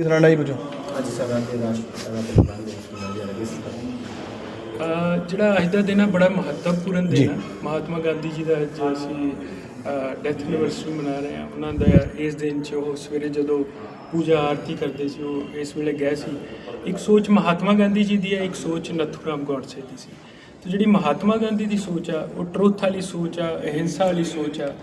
ਕਿਸ ਤਰ੍ਹਾਂ ਦਾ ਜੀ ਪੁੱਛੋ। ਅੱਜ ਸਾਡਾ ਦੇ ਰਾਸ਼ਟਰ ਦਾ ਇਸ ਤਰ੍ਹਾਂ ਜਿਹੜਾ ਅੱਜ ਦਾ ਦਿਨ ਆ ਬੜਾ ਮਹੱਤਵਪੂਰਨ। ਦਿਨ ਹੈ ਮਹਾਤਮਾ ਗਾਂਧੀ ਜੀ ਦਾ ਅੱਜ ਅਸੀਂ ਡੈਥ ਐਨਿਵਰਸਰੀ ਮਨਾ ਰਹੇ ਹਾਂ। ਉਹਨਾਂ ਦਾ ਇਸ ਦਿਨ 'ਚ ਉਹ ਸਵੇਰੇ ਜਦੋਂ ਪੂਜਾ ਆਰਤੀ ਕਰਦੇ ਸੀ ਉਹ ਇਸ ਵੇਲੇ ਗਏ ਸੀ। ਇੱਕ ਸੋਚ ਮਹਾਤਮਾ ਗਾਂਧੀ ਜੀ ਦੀ ਹੈ ਇੱਕ ਸੋਚ ਨਥੂਰਾਮ ਗੋਡਸੇ ਦੀ ਸੀ। ਤੇ ਜਿਹੜੀ ਮਹਾਤਮਾ ਗਾਂਧੀ ਦੀ ਸੋਚ ਆ, ਉਹ ਟਰੁੱਥ ਵਾਲੀ ਸੋਚ ਆ, ਅਹਿੰਸਾ ਵਾਲੀ ਸੋਚ ਆ,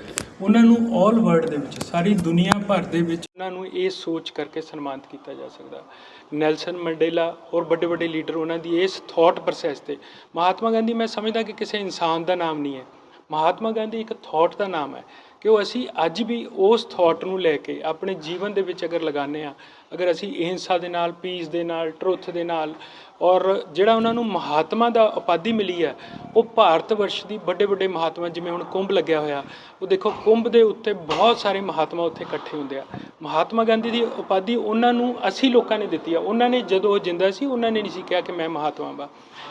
ਉਹਨਾਂ ਨੂੰ 올 ਵਰਲਡ ਦੇ ਵਿੱਚ, ਸਾਰੀ ਦੁਨੀਆ ਭਰ ਦੇ ਵਿੱਚ ਉਹਨਾਂ ਨੂੰ ਇਹ ਸੋਚ ਕਰਕੇ ਸਨਮਾਨਿਤ ਕੀਤਾ ਜਾ ਸਕਦਾ। ਨੈਲਸਨ ਮੰਡੇਲਾ ਔਰ ਵੱਡੇ ਵੱਡੇ ਲੀਡਰ ਉਹਨਾਂ ਦੀ ਇਸ ਥਾਟ ਪ੍ਰੋਸੈਸ ਤੇ। ਮਹਾਤਮਾ ਗਾਂਧੀ, ਮੈਂ ਸਮਝਦਾ ਕਿ ਕਿਸੇ ਇਨਸਾਨ ਦਾ ਨਾਮ ਨਹੀਂ ਹੈ। ਮਹਾਤਮਾ ਗਾਂਧੀ ਇੱਕ ਥਾਟ ਦਾ ਨਾਮ ਹੈ। ਕਿ ਉਹ ਅਸੀਂ ਅੱਜ ਵੀ ਉਸ ਥਾਟ ਨੂੰ ਲੈ ਕੇ ਆਪਣੇ ਜੀਵਨ ਦੇ ਵਿੱਚ ਅਗਰ ਲਗਾਉਂਦੇ ਆ ਅਗਰ ਅਸੀਂ ਅਹਿੰਸਾ ਦੇ ਨਾਲ ਪੀਸ ਦੇ ਨਾਲ ਟਰੁੱਥ ਦੇ ਨਾਲ ਔਰ ਜਿਹੜਾ ਉਹਨਾਂ ਨੂੰ ਮਹਾਤਮਾ ਦਾ ਉਪਾਧੀ ਮਿਲੀ ਹੈ, ਉਹ ਭਾਰਤ ਵਰਸ਼ ਦੀ ਵੱਡੇ ਵੱਡੇ ਮਹਾਤਮਾ ਜਿਵੇਂ ਹੁਣ ਕੁੰਭ ਲੱਗਿਆ ਹੋਇਆ, ਉਹ ਦੇਖੋ ਕੁੰਭ ਦੇ ਉੱਤੇ ਬਹੁਤ ਸਾਰੇ ਮਹਾਤਮਾ ਉੱਥੇ ਇਕੱਠੇ ਹੁੰਦੇ ਆ। ਮਹਾਤਮਾ ਗਾਂਧੀ ਦੀ ਉਪਾਧੀ ਉਹਨਾਂ ਨੂੰ ਅਸੀਂ ਲੋਕਾਂ ਨੇ ਦਿੱਤੀ ਆ। ਉਹਨਾਂ ਨੇ ਜਦੋਂ ਉਹ ਜਿੰਦਾ ਸੀ, ਉਹਨਾਂ ਨੇ ਨਹੀਂ ਸੀ ਕਿਹਾ ਕਿ ਮੈਂ ਮਹਾਤਮਾ ਬਾ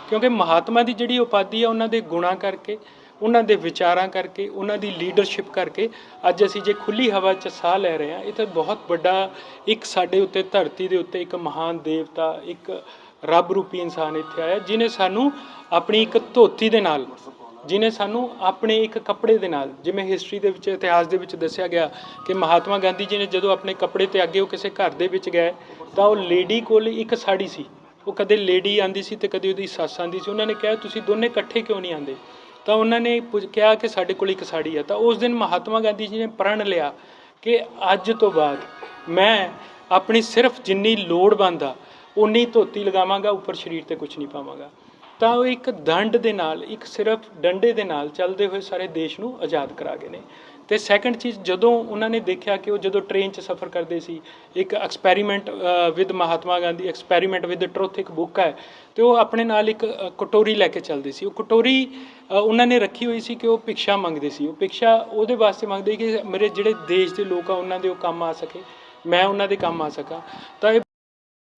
ਕਿਉਂਕਿ ਮਹਾਤਮਾ ਦੀ ਜਿਹੜੀ ਉਪਾਧੀ ਆ, ਉਹਨਾਂ ਦੇ ਗੁਣਾਂ ਕਰਕੇ ਉਹਨਾਂ ਦੇ ਵਿਚਾਰਾਂ ਕਰਕੇ, ਉਹਨਾਂ ਦੀ ਲੀਡਰਸ਼ਿਪ ਕਰਕੇ ਅੱਜ ਅਸੀਂ ਜੇ ਖੁੱਲੀ ਹਵਾ 'ਚ ਸਾਹ ਲੈ ਰਹੇ ਹਾਂ, ਇਹ ਤਾਂ ਬਹੁਤ ਵੱਡਾ ਇੱਕ ਸਾਡੇ ਉੱਤੇ ਧਰਤੀ ਦੇ ਉੱਤੇ ਇੱਕ ਮਹਾਨ ਦੇਵਤਾ, ਇੱਕ ਰੱਬ ਰੂਪੀ ਇਨਸਾਨ ਇੱਥੇ ਆਇਆ ਜਿਨੇ ਸਾਨੂੰ ਆਪਣੀ ਇੱਕ ਧੋਤੀ ਦੇ ਨਾਲ ਜਿਨੇ ਸਾਨੂੰ ਆਪਣੇ ਇੱਕ ਕੱਪੜੇ ਦੇ ਨਾਲ, ਜਿਵੇਂ ਹਿਸਟਰੀ ਦੇ ਵਿੱਚ, ਇਤਿਹਾਸ ਦੇ ਵਿੱਚ ਦੱਸਿਆ ਗਿਆ ਕਿ ਮਹਾਤਮਾ ਗਾਂਧੀ ਜੀ ਨੇ ਜਦੋਂ ਆਪਣੇ ਕੱਪੜੇ ਤੇ ਅੱਗੇ ਉਹ ਕਿਸੇ ਘਰ ਦੇ ਵਿੱਚ ਗਏ, ਤਾਂ ਉਹ ਲੇਡੀ ਕੋਲ ਇੱਕ ਸਾੜੀ ਸੀ। ਉਹ ਕਦੇ ਲੇਡੀ ਆਂਦੀ ਸੀ ਤੇ ਕਦੇ ਉਹਦੀ ਸੱਸ ਆਂਦੀ ਸੀ। ਉਹਨਾਂ ਨੇ ਕਿਹਾ, ਤੁਸੀਂ ਦੋਨੇ ਇਕੱਠੇ ਕਿਉਂ ਨਹੀਂ ਆਂਦੇ ਤਾਂ ਉਹਨਾਂ ਨੇ ਪੁੱਛ- ਕਿਹਾ ਕਿ ਸਾਡੇ ਕੋਲ ਇੱਕ ਸਾੜੀ ਹੈ ਤਾਂ ਉਸ ਦਿਨ ਮਹਾਤਮਾ ਗਾਂਧੀ ਜੀ ਨੇ ਪ੍ਰਣ ਲਿਆ ਕਿ ਅੱਜ ਤੋਂ ਬਾਅਦ ਮੈਂ ਆਪਣੀ ਸਿਰਫ ਜਿੰਨੀ ਲੋੜ ਬੰਦਾ ਉਨੀ ਧੋਤੀ ਲਗਾਵਾਂਗਾ, ਉੱਪਰ ਸਰੀਰ ਤੇ ਕੁਝ ਨਹੀਂ ਪਾਵਾਂਗਾ। ਤਾਂ ਉਹ ਇੱਕ ਦੰਡ ਦੇ ਨਾਲ, ਇੱਕ ਸਿਰਫ ਡੰਡੇ ਦੇ ਨਾਲ ਚੱਲਦੇ ਹੋਏ ਸਾਰੇ ਦੇਸ਼ ਨੂੰ ਆਜ਼ਾਦ ਕਰਾ ਗਏ ਨੇ। ਤੇ ਸੈਕੰਡ ਚੀਜ਼ ਜਦੋਂ ਉਹਨਾਂ ਨੇ ਦੇਖਿਆ ਕਿ ਉਹ ਜਦੋਂ ਟ੍ਰੇਨ 'ਚ ਸਫ਼ਰ ਕਰਦੇ ਸੀ ਇੱਕ experiment with Mahatma Gandhi experiment with truth ਇੱਕ ਬੁੱਕ ਹੈ ਤੇ ਉਹ ਆਪਣੇ ਨਾਲ ਇੱਕ ਕਟੋਰੀ ਲੈ ਕੇ ਚੱਲਦੇ ਸੀ। ਉਹ ਕਟੋਰੀ ਉਹਨਾਂ ਨੇ ਰੱਖੀ ਹੋਈ ਸੀ ਕਿ ਉਹ ਭਿਕਸ਼ਾ ਮੰਗਦੇ ਸੀ। ਉਹ ਭਿਕਸ਼ਾ ਉਹਦੇ ਵਾਸਤੇ ਮੰਗਦੇ ਕਿ ਮੇਰੇ ਜਿਹੜੇ ਦੇਸ਼ ਦੇ ਲੋਕ ਆ ਉਹਨਾਂ ਦੇ ਉਹ ਕੰਮ ਆ ਸਕੇ ਮੈਂ ਉਹਨਾਂ ਦੇ ਕੰਮ ਆ ਸਕਾਂ। ਤਾਂ ਇਹ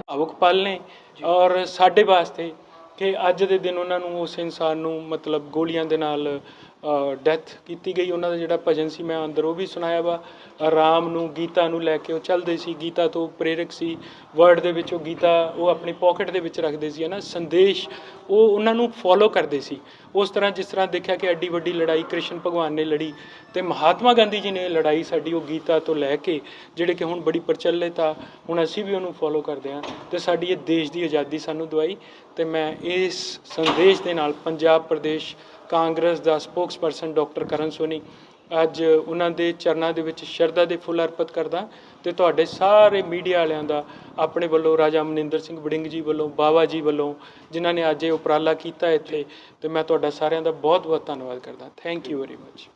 ਭਾਵੁਕ ਪਲ ਨੇ ਔਰ ਸਾਡੇ ਵਾਸਤੇ ਕਿ ਅੱਜ ਦੇ ਦਿਨ ਉਹਨਾਂ ਨੂੰ ਉਸ ਇਨਸਾਨ ਨੂੰ ਮਤਲਬ ਗੋਲੀਆਂ ਦੇ ਨਾਲ ਡੈਥ ਕੀਤੀ ਗਈ, ਉਹਨਾਂ ਦਾ ਜਿਹੜਾ ਭਜਨ ਸੀ, ਮੈਂ ਅੰਦਰ ਉਹ ਵੀ ਸੁਣਾਇਆ ਵਾ। ਰਾਮ ਨੂੰ, ਗੀਤਾ ਨੂੰ ਲੈ ਕੇ ਉਹ ਚੱਲਦੇ ਸੀ। ਗੀਤਾ ਤੋਂ ਪ੍ਰੇਰਕ ਸੀ। ਵਰਡ ਦੇ ਵਿੱਚ ਉਹ ਗੀਤਾ ਉਹ ਆਪਣੀ ਪਾਕਟ ਦੇ ਵਿੱਚ ਰੱਖਦੇ ਸੀ ਹੈ ਨਾ ਸੰਦੇਸ਼ ਉਹ ਉਹਨਾਂ ਨੂੰ ਫੋਲੋ ਕਰਦੇ ਸੀ। ਉਸ ਤਰ੍ਹਾਂ ਜਿਸ ਤਰ੍ਹਾਂ ਦੇਖਿਆ ਕਿ ਐਡੀ ਵੱਡੀ ਲੜਾਈ ਕ੍ਰਿਸ਼ਨ ਭਗਵਾਨ ਨੇ ਲੜੀ ਤੇ ਮਹਾਤਮਾ ਗਾਂਧੀ ਜੀ ਨੇ ਲੜਾਈ ਸਾਡੀ ਉਹ ਗੀਤਾ ਤੋਂ ਲੈ ਕੇ, ਜਿਹੜੇ ਕਿ ਹੁਣ ਬੜੀ ਪ੍ਰਚਲਿਤ ਆ, ਹੁਣ ਅਸੀਂ ਵੀ ਉਹਨੂੰ ਫੋਲੋ ਕਰਦੇ ਹਾਂ ਤੇ ਸਾਡੀ ਇਹ ਦੇਸ਼ ਦੀ ਆਜ਼ਾਦੀ ਸਾਨੂੰ ਦਵਾਈ ਤੇ ਮੈਂ ਇਸ ਸੰਦੇਸ਼ ਦੇ ਨਾਲ ਪੰਜਾਬ ਪ੍ਰਦੇਸ਼ ਕਾਂਗਰਸ ਦਾ ਸਪੋਕਸਪਰਸਨ ਡਾਕਟਰ ਕਰਨ ਸੋਨੀ ਅੱਜ ਉਹਨਾਂ ਦੇ ਚਰਨਾਂ ਦੇ ਵਿੱਚ ਸ਼ਰਧਾ ਦੇ ਫੁੱਲ ਅਰਪਿਤ ਕਰਦਾ ਤੇ ਤੁਹਾਡੇ ਸਾਰੇ ਮੀਡੀਆ ਵਾਲਿਆਂ ਦਾ ਆਪਣੇ ਵੱਲੋਂ ਰਾਜਾ ਮਨਿੰਦਰ ਸਿੰਘ ਵੜਿੰਗ ਜੀ ਵੱਲੋਂ ਬਾਵਾ ਜੀ ਵੱਲੋਂ ਜਿਨ੍ਹਾਂ ਨੇ ਅੱਜ ਇਹ ਉਪਰਾਲਾ ਕੀਤਾ ਇੱਥੇ ਤੇ ਮੈਂ ਤੁਹਾਡਾ ਸਾਰਿਆਂ ਦਾ ਬਹੁਤ ਬਹੁਤ ਧੰਨਵਾਦ ਕਰਦਾ। Thank you very much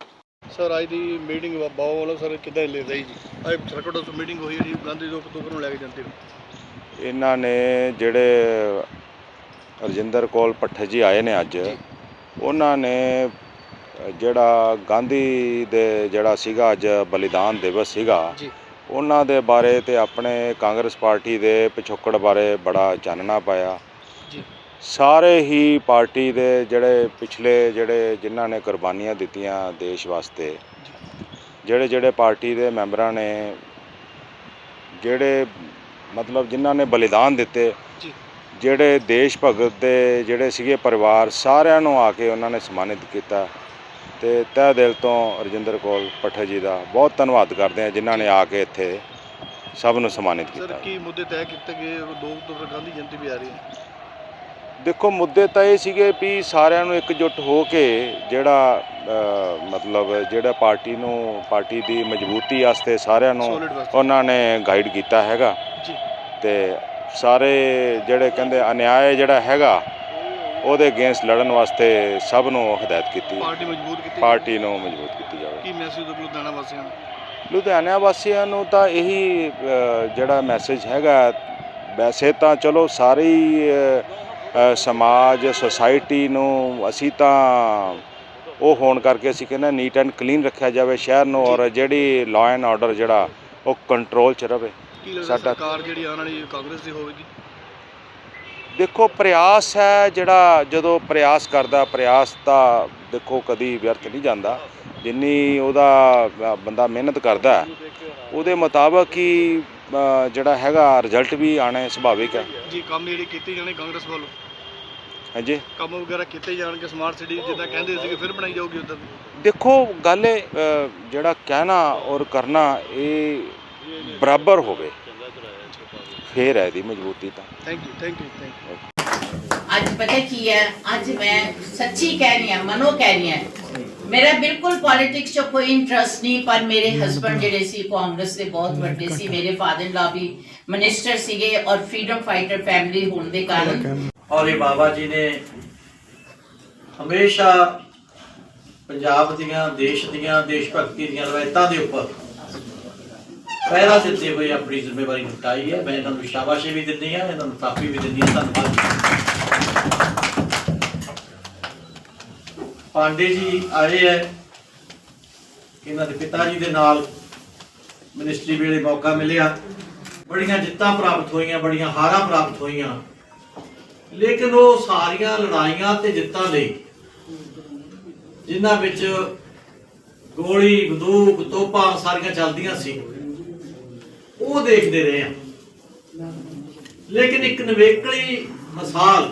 sir ਅੱਜ ਦੀ ਮੀਟਿੰਗ ਬਾਬਾ ਵੱਲੋਂ ਸਰ ਕਿੱਦਾਂ ਲੈ ਰਹੀ ਜੀ? ਅੱਜ ਸਰਕਟ ਹਾਊਸ ਮੀਟਿੰਗ ਹੋਈ ਹੈ ਜੀ ਗਾਂਧੀ ਚੌਕ ਤੋਂ ਨੂੰ ਲੈ ਕੇ ਜਾਂਦੇ ਨੇ ਇਹਨਾਂ ਨੇ ਜਿਹੜੇ ਰਜਿੰਦਰ ਕੋਲ ਪੱਠੇ ਜੀ ਆਏ ਨੇ ਅੱਜ ਉਹਨਾਂ ਨੇ ਜਿਹੜਾ ਗਾਂਧੀ ਦੇ ਜਿਹੜਾ ਸੀਗਾ ਅੱਜ ਬਲੀਦਾਨ ਦਿਵਸ ਸੀਗਾ ਜੀ। ਉਹਨਾਂ ਦੇ ਬਾਰੇ ਤੇ ਆਪਣੇ ਕਾਂਗਰਸ ਪਾਰਟੀ ਦੇ ਪਿਛੋਕੜ ਬਾਰੇ ਬੜਾ ਚਾਨਣਾ ਪਾਇਆ ਜੀ। ਸਾਰੇ ਹੀ ਪਾਰਟੀ ਦੇ ਜਿਹੜੇ ਪਿਛਲੇ ਜਿਹੜੇ ਜਿਨ੍ਹਾਂ ਨੇ ਕੁਰਬਾਨੀਆਂ ਦਿੱਤੀਆਂ ਦੇਸ਼ ਵਾਸਤੇ ਜਿਹੜੇ ਜਿਹੜੇ ਪਾਰਟੀ ਦੇ ਮੈਂਬਰਾਂ ਨੇ ਜਿਹੜੇ ਮਤਲਬ ਜਿਨ੍ਹਾਂ ਨੇ ਬਲੀਦਾਨ ਦਿੱਤੇ ਜੀ। ਜਿਹੜੇ ਦੇਸ਼ ਭਗਤ ਦੇ ਜਿਹੜੇ ਸੀਗੇ ਪਰਿਵਾਰ ਸਾਰਿਆਂ ਨੂੰ ਆ ਕੇ ਉਹਨਾਂ ਨੇ ਸਨਮਾਨਿਤ ਕੀਤਾ। ਤੇ ਤਹਿ ਦਿਲ ਤੋਂ ਰਜਿੰਦਰ ਕੌਰ ਪੱਠੇ ਜੀ ਦਾ ਬਹੁਤ ਧੰਨਵਾਦ ਕਰਦੇ ਹਾਂ ਜਿਨ੍ਹਾਂ ਨੇ ਆ ਕੇ ਇੱਥੇ ਸਭ ਨੂੰ ਸਨਮਾਨਿਤ ਸਰ ਕੀਤਾ। ਕੀ ਮੁੱਦੇ ਤੈਅ ਕੀਤੇ ਗਏ? ਉਹ ਦੋ ਅਕਤੂਬਰ ਗਾਂਧੀ ਜਯੰਤੀ ਵੀ ਆ ਰਹੀ ਹੈ। ਦੇਖੋ ਮੁੱਦੇ ਤਾਂ ਇਹ ਸੀਗੇ ਵੀ ਸਾਰਿਆਂ ਨੂੰ ਇਕਜੁੱਟ ਹੋ ਕੇ ਜਿਹੜਾ ਮਤਲਬ ਜਿਹੜਾ ਪਾਰਟੀ ਨੂੰ ਪਾਰਟੀ ਦੀ ਮਜ਼ਬੂਤੀ ਵਾਸਤੇ ਸਾਰਿਆਂ ਨੂੰ। ਉਹਨਾਂ ਨੇ ਗਾਈਡ ਕੀਤਾ ਹੈਗਾ। ਜੀ। ਤੇ ਸਾਰੇ ਜਿਹੜੇ ਕਹਿੰਦੇ ਅਨਿਆਏ ਜਿਹੜਾ ਹੈਗਾ ਉਹਦੇ ਅਗੇਂਸਟ ਲੜਨ ਵਾਸਤੇ ਸਭ ਨੂੰ ਹਦਾਇਤ ਕੀਤੀ। ਪਾਰਟੀ ਮਜ਼ਬੂਤ ਕੀਤੀ ਪਾਰਟੀ ਨੂੰ ਮਜ਼ਬੂਤ ਕੀਤੀ ਜਾਵੇ। ਕੀ ਮੈਸੇਜ ਦੋ ਲੁਧਿਆਣਾ ਵਾਸੀਆਂ ਨੂੰ? ਲੁਧਿਆਣਾ ਵਾਸੀਆਂ ਨੂੰ ਤਾਂ ਇਹੀ ਜਿਹੜਾ ਮੈਸੇਜ ਹੈਗਾ ਵੈਸੇ ਤਾਂ ਚਲੋ ਸਾਰੀ ਸਮਾਜ ਸੁਸਾਇਟੀ ਨੂੰ ਅਸੀਂ ਤਾਂ ਉਹ ਹੋਣ ਕਰਕੇ ਅਸੀਂ ਕਹਿੰਦੇ ਨੀਟ ਐਂਡ ਕਲੀਨ ਰੱਖਿਆ ਜਾਵੇ ਸ਼ਹਿਰ ਨੂੰ ਔਰ ਜਿਹੜੀ ਲਾਅ ਐਂਡ ਆਰਡਰ ਜਿਹੜਾ ਉਹ ਕੰਟਰੋਲ 'ਚ ਰਵੇ। ਕੀ ਲੱਗਦਾ ਸਾਡਾ- ਸਰਕਾਰ ਜਿਹੜੀ ਆਉਣ ਵਾਲੀ ਕਾਂਗਰਸ ਦੀ ਹੋਵੇਗੀ? ਦੇਖੋ ਪ੍ਰਯਾਸ ਹੈ ਜਿਹੜਾ ਜਦੋਂ ਪ੍ਰਯਾਸ ਕਰਦਾ ਪ੍ਰਯਾਸ ਤਾਂ ਦੇਖੋ ਕਦੀ ਵਿਅਰਥ ਨਹੀਂ ਜਾਂਦਾ। ਜਿੰਨੀ ਉਹਦਾ ਬੰਦਾ ਮਿਹਨਤ ਕਰਦਾ ਉਹਦੇ ਮੁਤਾਬਕ ਹੀ ਜਿਹੜਾ ਹੈਗਾ ਰਿਜ਼ਲਟ ਵੀ ਆਣਾ ਸੁਭਾਵਿਕ ਹੈ। ਜੀ ਕੰਮ ਜਿਹੜੇ ਕੀਤੇ ਜਾਣੇ ਕਾਂਗਰਸ ਵੱਲੋਂ? ਹਾਂਜੀ? ਕੰਮ ਵਗੈਰਾ ਕੀਤੇ ਜਾਣਗੇ ਸਮਾਰਟ ਸਿਟੀ ਜਿੱਦਾਂ ਕਹਿੰਦੇ ਸੀਗੇ ਫਿਰ ਬਣਾਈ ਜਾਊਗੀ ਉਧਰ ਦੇਖੋ ਗੱਲ ਇਹ ਅ, ਜਿਹੜਾ ਕਹਿਣਾ ਔਰ ਕਰਨਾ ਇਹ ਬਰਾਬਰ ਹੋਵੇ ਫੇਰ ਹੈ ਇਹਦੀ ਮਜ਼ਬੂਤੀ ਤਾਂ। Thank you thank you thank you ਅੱਜ ਪਤਾ ਕੀ ਹੈ? ਅੱਜ ਮੈਂ ਸੱਚੀ ਕਹਿ ਰਹੀ ਹਾਂ ਮਨੋ ਕਹਿ ਰਹੀ ਹਾਂ। ਮੇਰਾ ਬਿਲਕੁਲ ਪੋਲਿਟਿਕਸ 'ਚ ਕੋਈ ਇੰਟਰਸਟ ਨਹੀਂ ਪਰ ਮੇਰੇ ਹਸਬੰਡ ਜਿਹੜੇ ਸੀ ਕਾਂਗਰਸ ਦੇ ਬਹੁਤ ਵੱਡੇ ਸੀ ਮੇਰੇ ਫਾਦਰ ਲਾ ਵੀ ਮਿਨਿਸਟਰ ਸੀਗੇ ਔਰ ਫਰੀडम ਫਾਈਟਰ ਫੈਮਿਲੀ ਹੋਣ ਦੇ ਕਾਰਨ। ਔਰ ਇਹ ਬਾਬਾ ਜੀ ਨੇ ਹਮੇਸ਼ਾ ਪੰਜਾਬ ਦੀਆਂ ਦੇਸ਼ ਦੀਆਂ ਦੇਸ਼ ਭਗਤੀ ਦੀਆਂ ਰਵਾਇਤਾਂ ਦੇ ਉੱਪਰ ਪਹਿਰਾ ਦਿੱਤੇ ਹੋਏ ਆਪਣੀ ਜ਼ਿੰਮੇਵਾਰੀ ਨਿਭਾਈ ਹੈ। ਮੈਂ ਇਹਨਾਂ ਨੂੰ ਸ਼ਾਬਾਸ਼ੀ ਵੀ ਦਿੰਦੀ ਹਾਂ ਇਹਨਾਂ ਨੂੰ ਤਾਪੀ ਵੀ ਦਿੰਦੀ ਹਾਂ। ਧੰਨਵਾਦ ਪਾਂਡੇ ਜੀ ਆਏ ਹੈ। ਇਹਨਾਂ ਦੇ ਪਿਤਾ ਜੀ ਦੇ ਨਾਲ ਮਿਨਿਸਟਰੀ ਵੇਲੇ ਮੌਕਾ ਮਿਲਿਆ। ਬੜੀਆਂ ਜਿੱਤਾਂ ਪ੍ਰਾਪਤ ਹੋਈਆਂ, ਬੜੀਆਂ ਹਾਰਾਂ ਪ੍ਰਾਪਤ ਹੋਈਆਂ। ਲੇਕਿਨ ਉਹ ਸਾਰੀਆਂ ਲੜਾਈਆਂ ਤੇ ਜਿੱਤਾਂ ਲਈ, ਜਿਨ੍ਹਾਂ ਵਿੱਚ ਗੋਲੀ, ਬੰਦੂਕ, ਤੋਪਾਂ ਸਾਰੀਆਂ ਚੱਲਦੀਆਂ ਸੀ। ਉਹ ਦੇਖਦੇ ਰਹੇ ਆ ਲੇਕਿਨ ਇੱਕ ਨਵੇਕਲੀ ਮਿਸਾਲ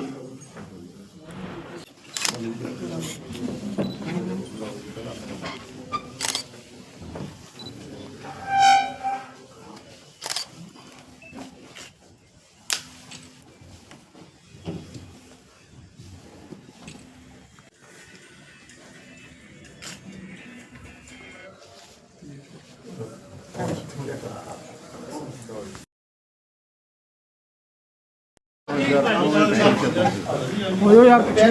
ਹੋਇਓ ਯਾਰ ਪਿੱਛੇ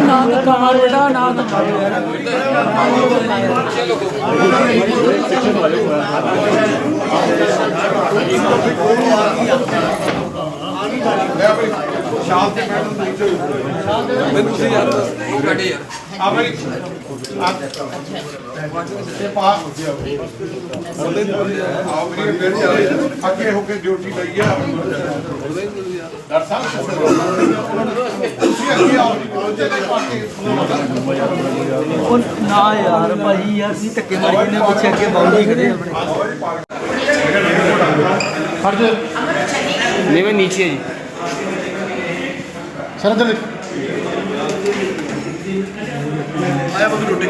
ਨਾ ਤਾਂ ਕਮਾਲ ਬੇਟਾ ਨਾ ਤਾਂ ਸ਼ਾਮ ਦੇ ਮੈਡਮ ਤੁਸੀਂ ਯਾਰ ਉਹ ਕੱਢੇ ਯਾਰ। ਅੱਗੇ ਹੋ ਕੇ ਡਿਊਟੀ ਲਈ ਆ। ਡਾਕਟਰ ਸਾਹਿਬ ਤੁਸੀਂ ਅੱਗੇ ਆਓ। ਉਹ ਨਾ ਯਾਰ ਭਾਈ ਯਾਰ ਸੀ ਧੱਕੇ ਮਾਰੀ ਆ, ਪਿੱਛੇ ਅੱਗੇ ਬਾਉਂਡੀ ਖੜੇ ਆ ਆਪਣੇ। ਨਹੀਂ ਮੈਂ ਨੀਚੇ ਜੀ। ਸਰ ਇੱਧਰ